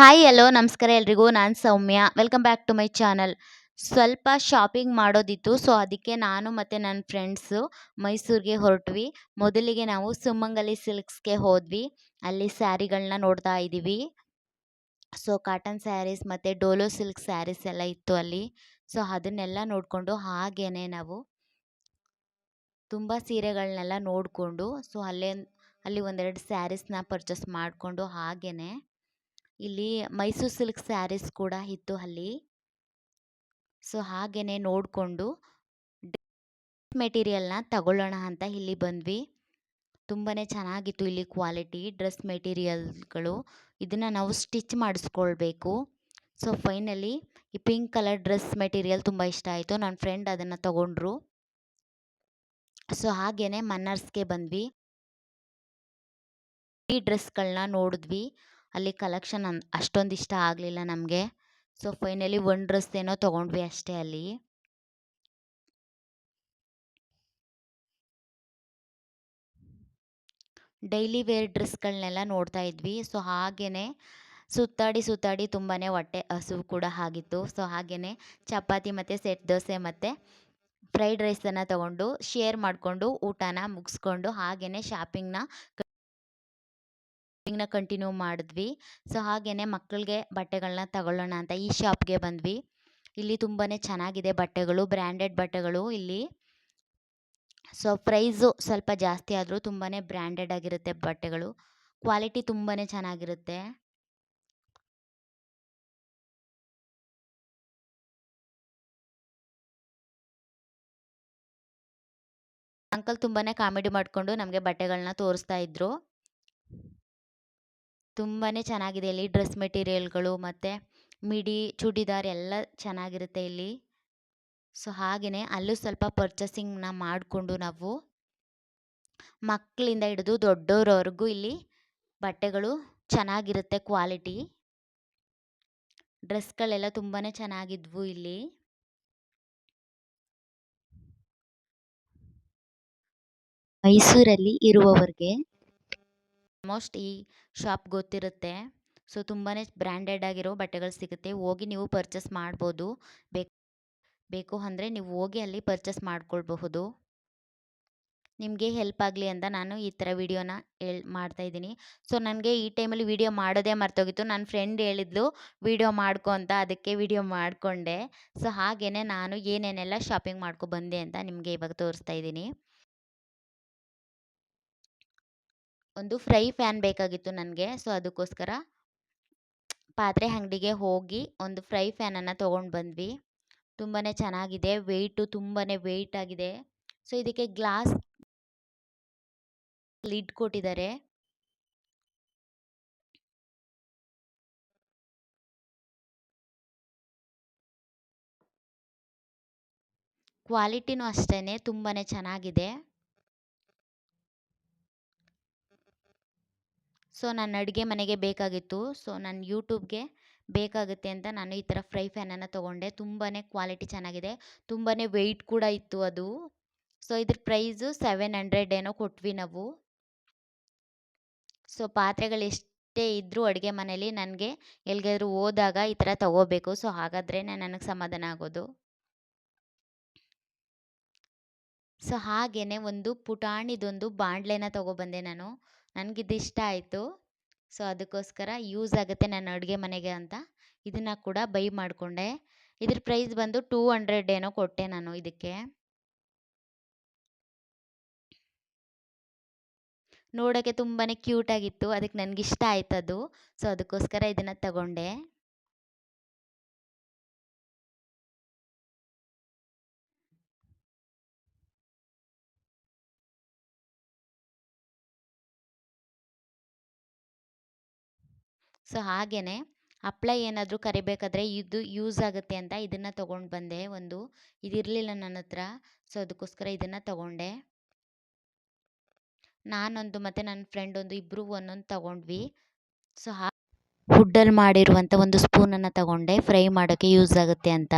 Hi hello ನಮಸ್ಕಾರ ಎಲ್ರಿಗೂ. ನಾನು Soumya. Welcome back to my channel ಸ್ವಲ್ಪ ಶಾಪಿಂಗ್ ಮಾಡೋದಿತ್ತು ಸೊ ಅದಕ್ಕೆ ನಾನು ಮತ್ತು ನನ್ನ ಫ್ರೆಂಡ್ಸು ಮೈಸೂರಿಗೆ ಹೊರಟ್ವಿ. ಮೊದಲಿಗೆ ನಾವು ಸುಮಂಗಲಿ ಸಿಲ್ಕ್ಸ್ಗೆ ಹೋದ್ವಿ. ಅಲ್ಲಿ ಸ್ಯಾರಿಗಳನ್ನ ನೋಡ್ತಾ ಇದ್ದೀವಿ. ಸೊ ಕಾಟನ್ ಸ್ಯಾರೀಸ್ ಮತ್ತು ಡೋಲೋ ಸಿಲ್ಕ್ ಸ್ಯಾರೀಸ್ ಎಲ್ಲ ಇತ್ತು ಅಲ್ಲಿ. ಸೊ ಅದನ್ನೆಲ್ಲ ನೋಡಿಕೊಂಡು ಹಾಗೇ ನಾವು ತುಂಬ ಸೀರೆಗಳನ್ನೆಲ್ಲ ನೋಡಿಕೊಂಡು ಸೊ ಅಲ್ಲೇ ಅಲ್ಲಿ ಒಂದೆರಡು ಸ್ಯಾರೀಸ್ನ ಪರ್ಚೇಸ್ ಮಾಡಿಕೊಂಡು ಹಾಗೇ ಇಲ್ಲಿ ಮೈಸೂರು ಸಿಲ್ಕ್ ಸ್ಯಾರೀಸ್ ಕೂಡ ಇತ್ತು ಅಲ್ಲಿ. ಸೊ ಹಾಗೇ ನೋಡಿಕೊಂಡು ಮೆಟೀರಿಯಲ್ನ ತಗೊಳ್ಳೋಣ ಅಂತ ಇಲ್ಲಿ ಬಂದ್ವಿ. ತುಂಬಾ ಚೆನ್ನಾಗಿತ್ತು ಇಲ್ಲಿ ಕ್ವಾಲಿಟಿ ಡ್ರೆಸ್ ಮೆಟೀರಿಯಲ್ಗಳು ಇದನ್ನು ನಾವು ಸ್ಟಿಚ್ ಮಾಡಿಸ್ಕೊಳ್ಬೇಕು. ಸೊ, ಫೈನಲಿ ಈ ಪಿಂಕ್ ಕಲರ್ ಡ್ರೆಸ್ ಮೆಟೀರಿಯಲ್ ತುಂಬ ಇಷ್ಟ ಆಯಿತು. ನನ್ನ ಫ್ರೆಂಡ್ ಅದನ್ನು ತಗೊಂಡ್ರು. ಸೊ ಹಾಗೇ ಮನ್ನರ್ಸ್ಗೆ ಬಂದ್ವಿ. ಈ ಡ್ರೆಸ್ಗಳನ್ನ ನೋಡಿದ್ವಿ. ಅಲ್ಲಿ ಕಲೆಕ್ಷನ್ ಅನ್, ಅಷ್ಟೊಂದು ಇಷ್ಟ ಆಗಲಿಲ್ಲ ನಮಗೆ. ಸೊ ಫೈನಲಿ ಒಂದು ಡ್ರೆಸ್ ಏನೋ ತೊಗೊಂಡ್ವಿ ಅಷ್ಟೇ ಅಲ್ಲಿ. ಡೈಲಿ ವೇರ್ ಡ್ರೆಸ್ಗಳನ್ನೆಲ್ಲ ನೋಡ್ತಾ ಇದ್ವಿ. ಸೊ ಹಾಗೇ ಸುತ್ತಾಡಿ ಸುತ್ತಾಡಿ ತುಂಬಾ ಹೊಟ್ಟೆ ಹಸಿವು ಕೂಡ ಆಗಿತ್ತು. ಸೊ ಹಾಗೇ ಚಪಾತಿ ಮತ್ತು ಸೆಟ್ ದೋಸೆ ಮತ್ತು ಫ್ರೈಡ್ ರೈಸನ್ನು ತೊಗೊಂಡು ಶೇರ್ ಮಾಡಿಕೊಂಡು, ಊಟನ ಮುಗಿಸ್ಕೊಂಡು ಹಾಗೆಯೇ ಶಾಪಿಂಗ್ನ ಶಾಪಿಂಗ್ನ ಕಂಟಿನ್ಯೂ ಮಾಡಿದ್ವಿ. ಸೊ ಹಾಗೇ ಮಕ್ಕಳಿಗೆ ಬಟ್ಟೆಗಳನ್ನ ತಗೊಳ್ಳೋಣ ಅಂತ ಈ ಶಾಪ್ಗೆ ಬಂದ್ವಿ. ಇಲ್ಲಿ ತುಂಬಾ ಚೆನ್ನಾಗಿದೆ ಬಟ್ಟೆಗಳು ಬ್ರ್ಯಾಂಡೆಡ್ ಬಟ್ಟೆಗಳು ಇಲ್ಲಿ. ಸೊ ಪ್ರೈಸು ಸ್ವಲ್ಪ ಜಾಸ್ತಿ ಆದರೂ ತುಂಬಾ ಬ್ರ್ಯಾಂಡೆಡ್ ಆಗಿರುತ್ತೆ ಬಟ್ಟೆಗಳು. ಕ್ವಾಲಿಟಿ ತುಂಬಾ ಚೆನ್ನಾಗಿರುತ್ತೆ. ಅಂಕಲ್ ತುಂಬಾ ಕಾಮಿಡಿ ಮಾಡಿಕೊಂಡು ನಮಗೆ ಬಟ್ಟೆಗಳನ್ನ ತೋರಿಸ್ತಾ ಇದ್ರು. ತುಂಬಾ ಚೆನ್ನಾಗಿದೆ ಇಲ್ಲಿ ಡ್ರೆಸ್ ಮೆಟೀರಿಯಲ್ಗಳು ಮತ್ತು ಮಿಡಿ, ಚೂಡಿದಾರ್ ಎಲ್ಲ ಚೆನ್ನಾಗಿರುತ್ತೆ ಇಲ್ಲಿ. ಸೊ ಹಾಗೆಯೇ ಅಲ್ಲೂ ಸ್ವಲ್ಪ ಪರ್ಚೇಸಿಂಗ್ನ ಮಾಡಿಕೊಂಡು ನಾವು ಮಕ್ಕಳಿಂದ ಹಿಡಿದು ದೊಡ್ಡವ್ರವರೆಗೂ ಇಲ್ಲಿ ಬಟ್ಟೆಗಳು ಚೆನ್ನಾಗಿರುತ್ತೆ ಕ್ವಾಲಿಟಿ. ಡ್ರೆಸ್ಗಳೆಲ್ಲ ತುಂಬಾ ಚೆನ್ನಾಗಿದ್ವು ಇಲ್ಲಿ. ಮೈಸೂರಲ್ಲಿ ಇರುವವರಿಗೆ ಆಲ್ಮೋಸ್ಟ್ ಈ ಶಾಪ್ ಗೊತ್ತಿರುತ್ತೆ. ಸೊ ತುಂಬಾ ಬ್ರ್ಯಾಂಡೆಡ್ ಆಗಿರೋ ಬಟ್ಟೆಗಳು ಸಿಗುತ್ತೆ. ಹೋಗಿ ನೀವು ಪರ್ಚೇಸ್ ಮಾಡ್ಬೋದು. ಬೇಕು ಬೇಕು ಅಂದರೆ ನೀವು ಹೋಗಿ ಅಲ್ಲಿ ಪರ್ಚೇಸ್ ಮಾಡ್ಕೊಳ್ಬಹುದು. ನಿಮಗೆ ಹೆಲ್ಪ್ ಆಗಲಿ ಅಂತ ನಾನು ಈ ಥರ ವೀಡಿಯೋನ ಹೇಳ್ ಮಾಡ್ತಾಯಿದ್ದೀನಿ ಸೊ, ನನಗೆ ಈ ಟೈಮಲ್ಲಿ ವೀಡಿಯೋ ಮಾಡೋದೇ ಮರ್ತೋಗಿತ್ತು. ನನ್ನ ಫ್ರೆಂಡ್ ಹೇಳಿದ್ಲು, ವಿಡಿಯೋ ಮಾಡ್ಕೊ ಅಂತ ಅದಕ್ಕೆ ವಿಡಿಯೋ ಮಾಡಿಕೊಂಡೆ. ಸೊ ಹಾಗೇ ನಾನು ಏನೇನೆಲ್ಲ ಶಾಪಿಂಗ್ ಮಾಡ್ಕೊ ಬಂದೆ ಅಂತ ನಿಮಗೆ ಇವಾಗ ತೋರಿಸ್ತಾ ಇದ್ದೀನಿ. ಒಂದು ಫ್ರೈ ಫ್ಯಾನ್ ಬೇಕಾಗಿತ್ತು ನನಗೆ. ಸೊ, ಅದಕ್ಕೋಸ್ಕರ ಪಾತ್ರೆ ಅಂಗಡಿಗೆ ಹೋಗಿ ಒಂದು ಫ್ರೈ ಫ್ಯಾನನ್ನು ತೊಗೊಂಡು ಬಂದ್ವಿ. ತುಂಬಾ ಚೆನ್ನಾಗಿದೆ, ವೆಯ್ಟು ತುಂಬಾ ವೆಯ್ಟ್ ಆಗಿದೆ. ಸೊ, ಇದಕ್ಕೆ ಗ್ಲಾಸ್ ಲಿಡ್ ಕೊಟ್ಟಿದ್ದಾರೆ. ಕ್ವಾಲಿಟಿನೂ ಅಷ್ಟೇ ತುಂಬಾ ಚೆನ್ನಾಗಿದೆ. ಸೊ ನನ್ನ ಅಡುಗೆ ಮನೆಗೆ ಬೇಕಾಗಿತ್ತು. ಸೊ ನನ್ನ ಯೂಟ್ಯೂಬ್ಗೆ ಬೇಕಾಗುತ್ತೆ ಅಂತ ನಾನು ಈ ಥರ ಫ್ರೈ ಫ್ಯಾನನ್ನು ತೊಗೊಂಡೆ. ತುಂಬಾ ಕ್ವಾಲಿಟಿ ಚೆನ್ನಾಗಿದೆ. ತುಂಬಾ ವೆಯ್ಟ್ ಕೂಡ ಇತ್ತು ಅದು. ಸೊ, ಇದ್ರ ಪ್ರೈಸು ಸೆವೆನ್ ಹಂಡ್ರೆಡ್ ಏನೋ ಕೊಟ್ವಿ ನಾವು. ಸೊ, ಪಾತ್ರೆಗಳು ಎಷ್ಟೇ ಇದ್ದರೂ ಅಡುಗೆ ಮನೇಲಿ ನನಗೆ ಎಲ್ಲಿಗಾದ್ರೂ ಹೋದಾಗ ಈ ಥರ ತೊಗೋಬೇಕು. ಸೊ ಹಾಗಾದ್ರೇ ನನಗೆ ಸಮಾಧಾನ ಆಗೋದು. ಸೊ ಹಾಗೇ ಒಂದು ಪುಟಾಣಿದೊಂದು ಬಾಣಲೆನ ತೊಗೊಬಂದೆ ನಾನು. ನನಗಿದು ಇಷ್ಟ ಆಯಿತು. ಸೊ, ಅದಕ್ಕೋಸ್ಕರ ಯೂಸ್ ಆಗುತ್ತೆ ನನ್ನ ಅಡುಗೆ ಮನೆಗೆ ಅಂತ. ಇದನ್ನು ಕೂಡ ಬೈ ಮಾಡಿಕೊಂಡೆ. ಇದ್ರ ಪ್ರೈಸ್ ಬಂದು ಟೂ ಹಂಡ್ರೆಡ್ ಏನೋ ಕೊಟ್ಟೆ ನಾನು ಇದಕ್ಕೆ. ನೋಡೋಕ್ಕೆ ತುಂಬಾ ಕ್ಯೂಟಾಗಿತ್ತು ಅದಕ್ಕೆ ನನಗಿಷ್ಟ ಆಯ್ತು ಅದು ಸೊ, ಅದಕ್ಕೋಸ್ಕರ ಇದನ್ನು ತಗೊಂಡೆ. ಸೊ ಹಾಗೇ ಹಪ್ಳ ಏನಾದರೂ ಕರಿಬೇಕಾದ್ರೆ ಇದು ಯೂಸ್ ಆಗುತ್ತೆ ಅಂತ ಇದನ್ನು ತೊಗೊಂಡು ಬಂದೆ ಒಂದು. ಇದಿರಲಿಲ್ಲ ನನ್ನ ಹತ್ರ, ಸೊ, ಅದಕ್ಕೋಸ್ಕರ ಇದನ್ನು ತಗೊಂಡೆ. ನಾನೊಂದು ಮತ್ತು ನನ್ನ ಫ್ರೆಂಡ್ ಒಂದು ಇಬ್ಬರು ಒಂದೊಂದು ತಗೊಂಡ್ವಿ. ಸೊ, ಹಾ ಹುಡ್ಡಲ್ಲಿ ಮಾಡಿರುವಂಥ ಒಂದು ಸ್ಪೂನನ್ನು ತಗೊಂಡೆ. ಫ್ರೈ ಮಾಡೋಕ್ಕೆ ಯೂಸ್ ಆಗುತ್ತೆ ಅಂತ.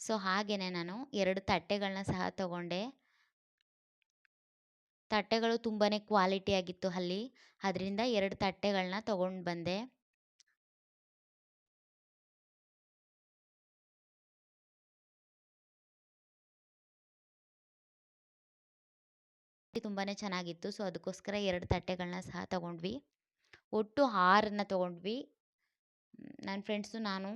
ಸೊ ಹಾಗೆಯೇ ನಾನು ಎರಡು ತಟ್ಟೆಗಳನ್ನ ಸಹ ತಗೊಂಡೆ. ತಟ್ಟೆಗಳು ತುಂಬಾ ಕ್ವಾಲಿಟಿಯಾಗಿತ್ತು ಅಲ್ಲಿ. ಅದರಿಂದ ಎರಡು ತಟ್ಟೆಗಳನ್ನ ತಗೊಂಡು ಬಂದೆ. ತುಂಬಾ ಚೆನ್ನಾಗಿತ್ತು. ಸೊ, ಅದಕ್ಕೋಸ್ಕರ ಎರಡು ತಟ್ಟೆಗಳನ್ನ ಸಹ ತಗೊಂಡ್ವಿ. ಒಟ್ಟು ಆರನ್ನ ತಗೊಂಡ್ವಿ. ನನ್ನ ಫ್ರೆಂಡ್ಸು ನಾನು.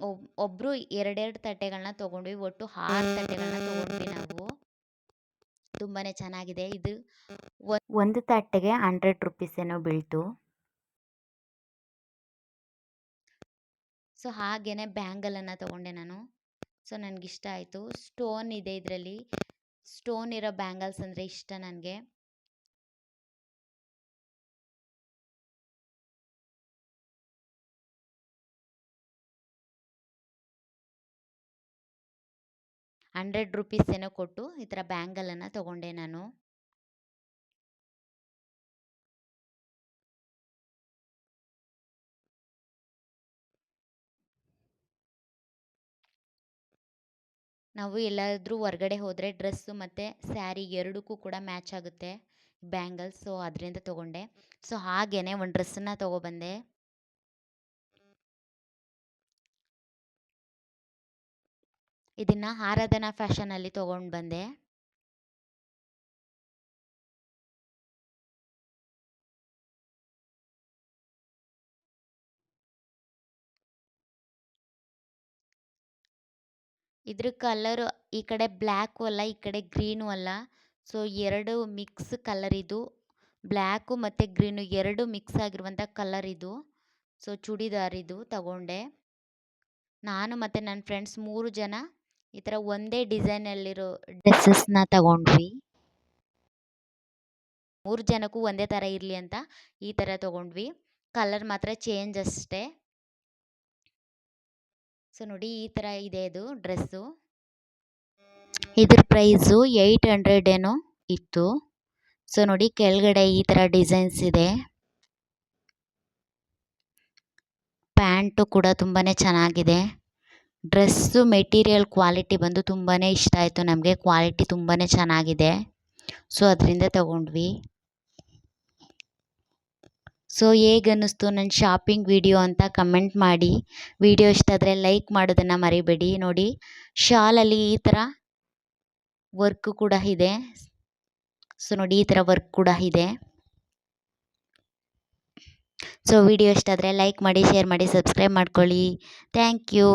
ಒಬ್ ಒಬ್ಬರು ಎರಡೆರಡು ತಟ್ಟೆಗಳನ್ನ ತೊಗೊಂಡ್ವಿ. ಒಟ್ಟು ಆರು ತಟ್ಟೆಗಳನ್ನ ತೊಗೊಂಡ್ವಿ ನಾವು. ತುಂಬಾ ಚೆನ್ನಾಗಿದೆ. ಇದು ಒಂದು ತಟ್ಟೆಗೆ ಹಂಡ್ರೆಡ್ ರುಪೀಸ್ ಏನೋ ಬೀಳ್ತು. ಸೊ ಬ್ಯಾಂಗಲ್ ಬ್ಯಾಂಗಲನ್ನು ತಗೊಂಡೆ ನಾನು. ಸೊ ನನಗಿಷ್ಟ ಆಯಿತು. ಸ್ಟೋನ್ ಇದೆ ಇದರಲ್ಲಿ. ಸ್ಟೋನ್ ಇರೋ ಬ್ಯಾಂಗಲ್ಸ್ ಅಂದರೆ ಇಷ್ಟ ನನಗೆ. ಹಂಡ್ರೆಡ್ ರುಪೀಸ್ ಏನೋ ಕೊಟ್ಟು ಈ ಥರ ಬ್ಯಾಂಗಲನ್ನು ತೊಗೊಂಡೆ ನಾನು. ನಾವು ಎಲ್ಲಾದರೂ ಹೊರ್ಗಡೆ ಹೋದರೆ ಡ್ರೆಸ್ಸು ಮತ್ತು ಸ್ಯಾರಿ ಎರಡಕ್ಕೂ ಕೂಡ ಮ್ಯಾಚ್ ಆಗುತ್ತೆ ಬ್ಯಾಂಗಲ್ಸ್, ಸೊ, ಅದರಿಂದ ತೊಗೊಂಡೆ. ಸೊ ಹಾಗೆಯೇ ಒಂದು ಡ್ರೆಸ್ಸನ್ನು ತೊಗೊಬಂದೆ. ಇದನ್ನು ಆರಾಧನಾ ಫ್ಯಾಷನಲ್ಲಿ ತೊಗೊಂಡು ಬಂದೆ. ಇದ್ರ ಕಲರ್ ಈ ಕಡೆ ಬ್ಲ್ಯಾಕು ಅಲ್ಲ, ಈ ಕಡೆ ಗ್ರೀನು ಅಲ್ಲ. ಸೊ ಎರಡು ಮಿಕ್ಸ್ ಕಲರ್ ಇದು. ಬ್ಲ್ಯಾಕು ಮತ್ತು ಗ್ರೀನು ಎರಡು ಮಿಕ್ಸ್ ಆಗಿರುವಂಥ ಕಲರ್ ಇದು. ಸೊ ಚೂಡಿದಾರ್ ಇದು ತಗೊಂಡೆ. ನಾನು ಮತ್ತು ನನ್ನ ಫ್ರೆಂಡ್ಸ್ ಮೂರು ಜನ ಈ ಥರ ಒಂದೇ ಡಿಸೈನಲ್ಲಿರೋ ಡ್ರೆಸ್ಸಸ್ನ ತಗೊಂಡ್ವಿ. ಮೂರು ಜನಕ್ಕೂ ಒಂದೇ ಥರ ಇರಲಿ ಅಂತ ಈ ಥರ ತಗೊಂಡ್ವಿ. ಕಲರ್ ಮಾತ್ರ ಚೇಂಜ್ ಅಷ್ಟೇ. ಸೊ ನೋಡಿ ಈ ಥರ ಇದೆ ಇದು ಡ್ರೆಸ್ಸು ಇದ್ರ ಪ್ರೈಸು ಏಯ್ಟ್ ಹಂಡ್ರೆಡ್ ಏನೋ ಇತ್ತು. ಸೊ ನೋಡಿ ಕೆಳಗಡೆ ಈ ಥರ ಡಿಸೈನ್ಸ್ ಇದೆ. ಪ್ಯಾಂಟು ಕೂಡ ತುಂಬಾ ಚೆನ್ನಾಗಿದೆ. ಡ್ರೆಸ್ಸು ಮೆಟೀರಿಯಲ್ ಕ್ವಾಲಿಟಿ ಬಂದು ತುಂಬಾ ಇಷ್ಟ ಆಯಿತು. ನಮಗೆ ಕ್ವಾಲಿಟಿ ತುಂಬಾ ಚೆನ್ನಾಗಿದೆ. ಸೊ, ಅದರಿಂದ ತಗೊಂಡ್ವಿ. ಸೊ, ಹೇಗನ್ನಿಸ್ತು ನನ್ನ ಶಾಪಿಂಗ್ ವಿಡಿಯೋ ಅಂತ ಕಮೆಂಟ್ ಮಾಡಿ. ವಿಡಿಯೋ ಇಷ್ಟ ಆದರೆ ಲೈಕ್ ಮಾಡೋದನ್ನು ಮರಿಬೇಡಿ. ನೋಡಿ, ಶಾಲಲ್ಲಿ ಈ ಥರ ವರ್ಕ್ ಕೂಡ ಇದೆ. ಸೊ, ನೋಡಿ, ಈ ಥರ ವರ್ಕ್ ಕೂಡ ಇದೆ. ಸೊ, ವಿಡಿಯೋ ಇಷ್ಟ ಆದರೆ ಲೈಕ್ ಮಾಡಿ, ಶೇರ್ ಮಾಡಿ, ಸಬ್ಸ್ಕ್ರೈಬ್ ಮಾಡ್ಕೊಳ್ಳಿ. Thank you.